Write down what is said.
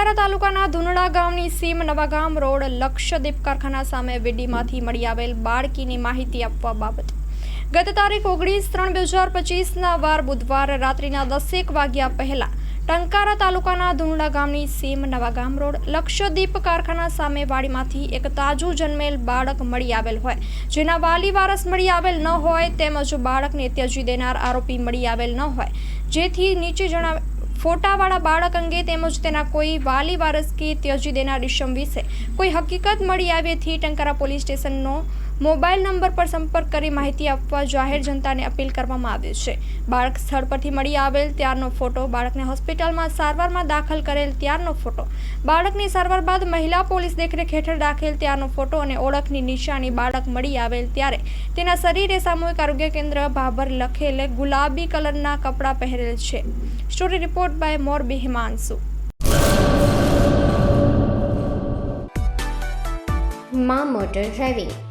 ટંકારા તાલુકાના ધુનડા ગામની સીમ નવાગામ રોડ લક્ષદ્વીપ કારખાના સામે વીડીમાંથી મળી આવેલ બાળકીની માહિતી આપવા બાબત. ગત તારીખ ઓગણીસ ત્રણ બે હજાર પચીસના વાર બુધવાર રાત્રિના દસેક વાગ્યા પહેલા ટંકારા તાલુકાના ધુનડા ગામની સીમ નવાગામ રોડ લક્ષદ્વીપ કારખાના સામે વાડીમાંથી એક તાજું જન્મેલ બાળક મળી આવેલ હોય. જેના વાલી વારસ મળી આવેલ ન હોય તેમજ બાળકને ત્યજી દેનાર આરોપી મળી આવેલ ન હોય. જેથી નીચે જણાવે ફોટાવાળા બાળક અંગે તેમજ તેના કોઈ વાલી વારસ કે ત્યજી દેનાર ઇસમ વિશે કોઈ હકીકત મળી આવેથી ટંકારા પોલીસ સ્ટેશનનો મોબાઈલ નંબર પર સંપર્ક કરી માહિતી આપવા જાહેર જનતાને અપીલ કરવામાં આવી છે. બાળક સ્થળ પરથી મળી આવેલ ત્યારનો ફોટો બાળકને હોસ્પિટલમાં સારવારમાં દાખલ કરેલ ત્યારનો ફોટો. બાળકની સારવાર બાદ મહિલા પોલીસ દેખરેખ હેઠળ દાખલ ત્યારનો ફોટો અને ઓળખની નિશાની બાળક મળી આવેલ ત્યારે તેના શરીરે સામૂહિક આરોગ્ય કેન્દ્ર ભાભર લખેલ ગુલાબી કલરના કપડાં પહેરેલ છે. Story report by Morbi Himanshu. મા motor driving.